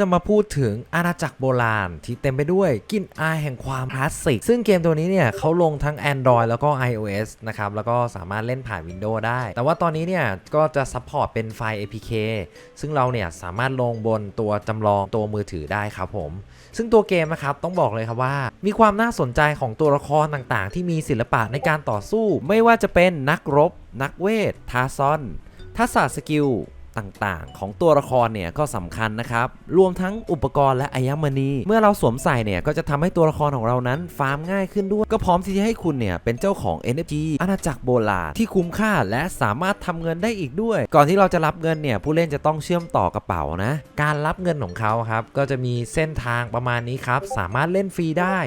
จะมาพูดถึงอาณาจักรโบราณที่เต็มไปด้วยกลิ่นอายแห่งความคลาสสิก ซึ่งเกมตัวนี้เนี่ยเขาลงทั้ง Android แล้วก็ iOS นะครับ แล้วก็สามารถเล่นผ่าน Windows ได้ แต่ว่าตอนนี้เนี่ยก็จะซัพพอร์ตเป็นไฟล์ APK ซึ่งเราเนี่ยสามารถลงบนตัวจำลองตัวมือถือได้ครับผม ซึ่งตัวเกมนะครับต้องบอกเลยครับว่า มีความน่าสนใจของตัวละครต่างๆ ที่มีศิลปะในการต่อสู้ ไม่ว่าจะเป็นนักรบ นักเวททาซอนทักษะสกิล ต่างๆ ของตัวละครเนี่ยก็สำคัญนะครับ รวมทั้งอุปกรณ์และอัญมณี เมื่อเราสวมใส่เนี่ยก็จะทำให้ตัวละครของเรานั้นฟาร์มง่ายขึ้นด้วย ก็พร้อมที่จะให้คุณเนี่ยเป็นเจ้าของ NFT อาณาจักรโบราณที่คุ้มค่าและสามารถทำเงินได้อีกด้วย ก่อนที่เราจะรับเงินเนี่ยผู้เล่นจะต้องเชื่อมต่อกระเป๋านะ การรับเงินของเขาครับก็จะมีเส้นทางประมาณนี้ครับสามารถเล่นฟรีได้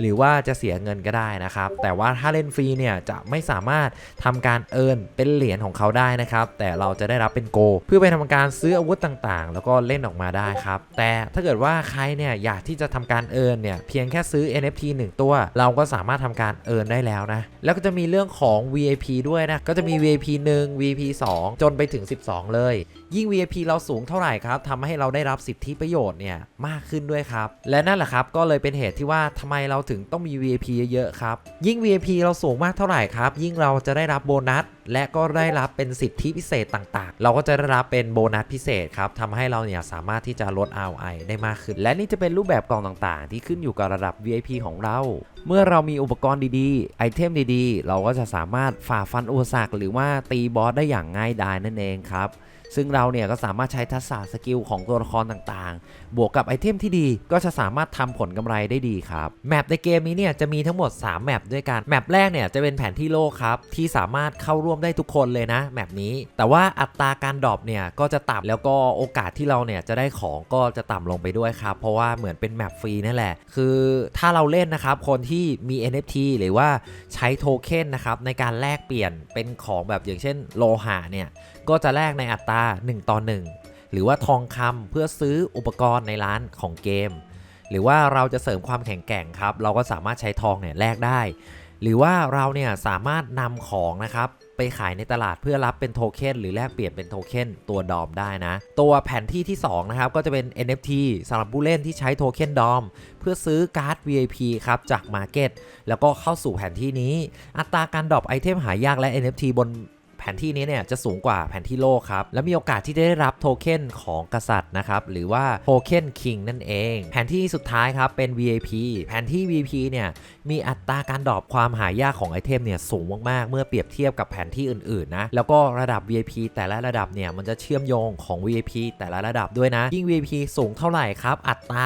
หรือว่าจะเสียเงินก็ได้นะครับ แต่ว่าถ้าเล่นฟรีเนี่ยจะไม่สามารถทำการเอินเป็นเหรียญของเขาได้นะครับแต่เราจะได้รับเป็นโกเพื่อไปทำการซื้ออาวุธต่างๆ แล้วก็เล่นออกมาได้ครับ แต่ถ้าเกิดว่าใครเนี่ยอยากที่จะทำการเอินเนี่ยเพียงแค่ซื้อ NFT 1 ตัว เราก็สามารถทำการเอินได้แล้วนะ แล้วก็จะมีเรื่องของ VIP ด้วยนะ ก็จะมี VIP 1 VIP 2 จนไปถึง 12 เลย ยิ่ง VIP เราสูงเท่าไหร่ครับทำให้เราได้รับสิทธิประโยชน์เนี่ยมากขึ้นด้วยครับ และนั่นแหละครับก็เลยเป็นเหตุที่ว่าทำไมเราถึงต้องมี VIP เยอะๆครับ ยิ่ง VIP เราสูงมากเท่าไหร่ครับ ยิ่งเราจะได้รับโบนัส และก็ได้รับเป็นสิทธิพิเศษต่างๆ เราก็จะได้รับเป็นโบนัสพิเศษครับทำให้เราเนี่ยสามารถที่จะลด ROI ได้มากขึ้น และนี่จะเป็นรูปแบบกล่องต่างๆ ที่ขึ้นอยู่กับระดับ VIP ของเรา เมื่อเรามีอุปกรณ์ดีๆ ไอเทมดีๆ เราก็จะสามารถฝ่าฟันอุปสรรคหรือว่าตีบอสได้อย่างง่ายดายนั่นเองครับ ซึ่งเราเนี่ยก็สามารถใช้ทักษะสกิลของตัวละครต่างๆ บวกกับไอเทมที่ดีก็จะสามารถทำผลกำไรได้ดีครับ แมปในเกมนี้เนี่ยจะมีทั้งหมด 3 แมปด้วยกัน แมปแรกเนี่ยจะเป็นแผนที่โลกครับ ที่สามารถเข้าร่วมได้ทุกคนเลยนะแมปนี้ แต่ว่าอัตราการดรอปเนี่ยก็จะต่ำแล้วก็โอกาสที่เราเนี่ยจะได้ของก็จะต่ำลงไปด้วยครับ เพราะว่าเหมือนเป็นแมปฟรีนั่นแหละ คือถ้าเราเล่นนะครับคนที่มี NFT หรือว่าใช้โทเค็นนะครับในการแลกเปลี่ยนเป็นของแบบอย่างเช่นโลหะเนี่ยก็จะแลกในอัตรา1 ต่อ 1 หรือว่าทองคำเพื่อซื้ออุปกรณ์ในร้านของเกม หรือว่าเราจะเสริมความแข็งแกร่งครับ เราก็สามารถใช้ทองเนี่ยแลกได้ หรือว่าเราเนี่ยสามารถนำของนะครับไปขายในตลาดเพื่อรับเป็นโทเค็นหรือแลกเปลี่ยนเป็นโทเค็นตัวดอมได้นะ ตัวแผนที่ที่ 2 นะครับ ก็จะเป็น NFT สำหรับผู้เล่นที่ใช้โทเค็นดอมเพื่อซื้อการ์ด VIP ครับ จาก Market แล้วก็เข้าสู่แผนที่นี้ อัตราการดรอปไอเทมหายากและ NFT บน ผนที่นี้เนี่ยจะสูงกว่าแผนที่โลกครับ และมีโอกาสที่จะได้รับโทเค็นของกษัตริย์นะครับ หรือว่าโทเค็นคิงนั่นเอง แผนที่สุดท้ายครับเป็น VIP แผนที่ VIP เนี่ย มีอัตราการดรอปความหายากของไอเทมเนี่ยสูงมากๆ เมื่อเปรียบเทียบกับแผนที่อื่นๆนะแล้วก็ระดับ VIP แต่ละระดับเนี่ยมันจะเชื่อมโยงของ VIP แต่ละระดับด้วยนะ ยิ่ง VIP สูงเท่าไหร่ครับอัตรา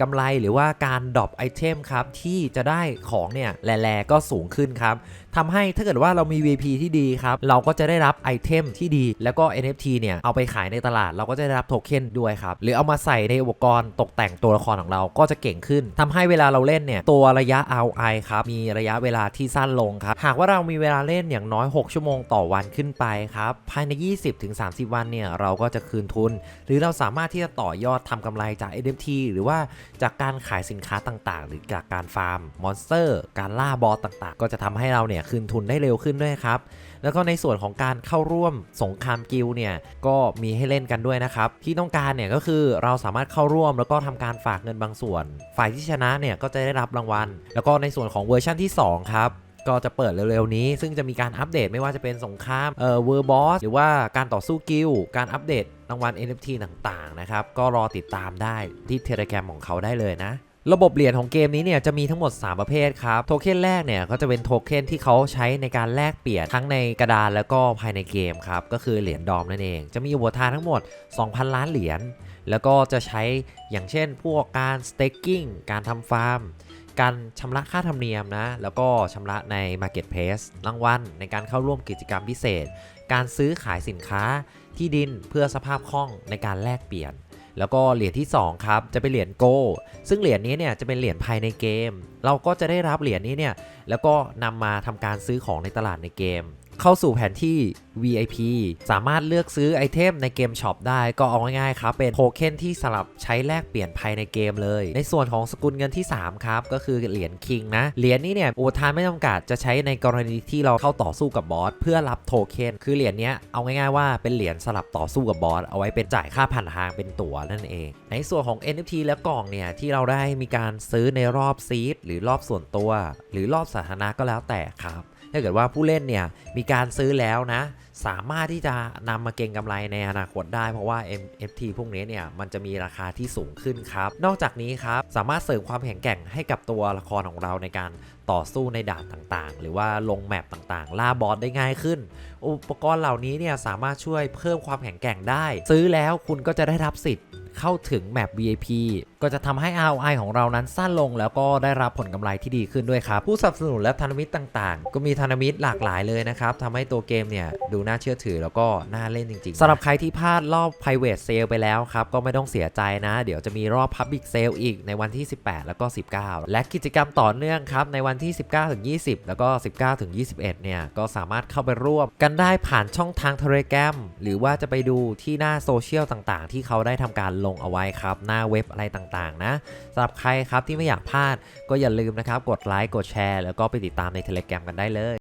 กำไรหรือว่าการดรอปไอเทมครับที่จะได้ของเนี่ยแลๆก็สูงขึ้นครับทำให้ถ้าเกิดว่าเรามี VIP ที่ดีครับเราก็จะได้รับไอเทมที่ดี แล้วก็ NFT เนี่ยเอาไปขายในตลาดเราก็จะได้รับโทเค็นด้วยครับหรือเอามาใส่ในอุปกรณ์ตกแต่งตัวละครของเราก็จะเก่งขึ้นทำให้เวลาเราเล่นเนี่ยตัวระยะเอาไปครับมีระยะเวลาที่สั้นลงครับหากว่าเรามีเวลาเล่นอย่างน้อย 6 ชั่วโมงต่อวันขึ้นไปครับภายใน 20-30 วันเนี่ยเราก็จะคืนทุน หรือเราสามารถที่จะต่อยอดทำกำไรจาก NFT หรือว่าจากการขายสินค้าต่างๆ หรือจากการฟาร์มมอนสเตอร์ การล่าบอสต่างๆ ก็จะทำให้เราเนี่ยคืนทุนได้เร็วขึ้นด้วยครับ แล้วก็ในส่วนของการเข้าร่วมสงครามกิลเนี่ยก็มีให้เล่นกันด้วยนะครับ ที่ต้องการเนี่ยก็คือเราสามารถเข้าร่วมแล้วก็ทำการฝากเงินบางส่วน ฝ่ายที่ชนะเนี่ยก็จะได้รับรางวัล แล้วก็ในส่วนของเวอร์ชันที่ 2 ครับก็จะเปิดเร็วๆนี้ ซึ่งจะมีการอัปเดตไม่ว่าจะเป็นสงครามเอ่อเวอร์บอสหรือว่าการต่อสู้กิลการอัปเดตรางวัล NFT ต่างๆนะครับ ก็รอติดตามได้ที่เทเลแกรมของเขาได้เลยนะ ระบบเหรียญของเกมนี้เนี่ยจะมีทั้งหมด 3 ประเภทครับโทเค็นแรกเนี่ยก็จะเป็นโทเค็นที่เขาใช้ในการแลกเปลี่ยนทั้งในกระดานแล้วก็ภายในเกมครับก็คือเหรียญดอมนั่นเอง จะมีอุปทานทั้งหมด 2,000 ล้านเหรียญแล้วก็จะใช้อย่างเช่น พวกการ staking การทำฟาร์มการชำระค่าธรรมเนียมนะ แล้วก็ชำระใน Marketplace รางวัลในการเข้าร่วมกิจกรรมพิเศษ การซื้อขายสินค้าที่ดินเพื่อสภาพคล่องในการแลกเปลี่ยน แล้วก็เหรียญที่2ครับจะเป็นเหรียญโกซึ่งเหรียญนี้เนี่ยจะเป็นเหรียญภายในเกม เราก็จะได้รับเหรียญนี้เนี่ยแล้วก็นำมาทำการซื้อของในตลาดในเกม เข้าสู่แผนที่ VIP สามารถเลือกซื้อไอเทมในเกมช็อปได้ก็เอาง่ายๆครับ เป็นโทเค็นที่สลับใช้แลกเปลี่ยนภายในเกมเลย ในส่วนของสกุลเงินที่ 3 ครับ ก็คือเหรียญคิงนะ เหรียญนี้เนี่ยโอทานไม่จำกัดจะใช้ในกรณีที่เราเข้าต่อสู้กับบอสเพื่อรับโทเค็นคือเหรียญนี้เอาง่ายๆว่าเป็นเหรียญสลับต่อสู้กับบอสเอาไว้เป็นจ่ายค่าผ่านทางเป็นตั๋วนั่นเอง ในส่วนของ NFT และกล่องเนี่ยที่เราได้มีการซื้อในรอบซีดหรือรอบส่วนตัว หรือรอบสาธารณะก็แล้วแต่ครับ ถ้าเกิดว่าผู้เล่นเนี่ยมีการซื้อแล้วนะ สามารถที่จะนำมาเก็งกำไรในอนาคตได้เพราะว่า NFT พวกนี้เนี่ยมันจะมีราคาที่สูงขึ้นครับ นอกจากนี้ครับสามารถเสริมความแข็งแกร่งให้กับตัวละครของเราในการต่อสู้ในด่านต่างๆ หรือว่าลงแมปต่างๆ ล่าบอสได้ง่ายขึ้น อุปกรณ์เหล่านี้เนี่ยสามารถช่วยเพิ่มความแข็งแกร่งได้ ซื้อแล้วคุณก็จะได้รับสิทธิ์เข้าถึงแมป VIP ก็จะทำให้ ROI ของเรานั้นสั้นลง แล้วก็ได้รับผลกำไรที่ดีขึ้นด้วยครับผู้สนับสนุนและพันธมิตรต่างๆ ก็มีพันธมิตรหลากหลายเลยนะครับทำให้ตัวเกมเนี่ยดูน่าเชื่อถือแล้วก็น่าเล่นจริงๆสำหรับใครที่พลาดรอบ private sale ไปแล้วครับก็ไม่ต้องเสียใจนะ เดี๋ยวจะมีรอบ public sale อีกในวันที่ 18 แล้วก็ 19 และกิจกรรมต่อเนื่องครับในวันที่ 19ถึง20 แล้วก็ 19ถึง21 เนี่ยก็สามารถเข้าไปร่วมกันได้ผ่านช่องทาง Telegram หรือว่าจะไปดูที่หน้าโซเชียลต่างๆ ที่เขาได้ทำการลงเอาไว้ครับหน้าเว็บอะไรต่างๆนะสำหรับใครครับที่ไม่อยากพลาดก็อย่าลืมนะครับกดไลค์กดแชร์แล้วก็ไปติดตามใน Telegram กันได้เลย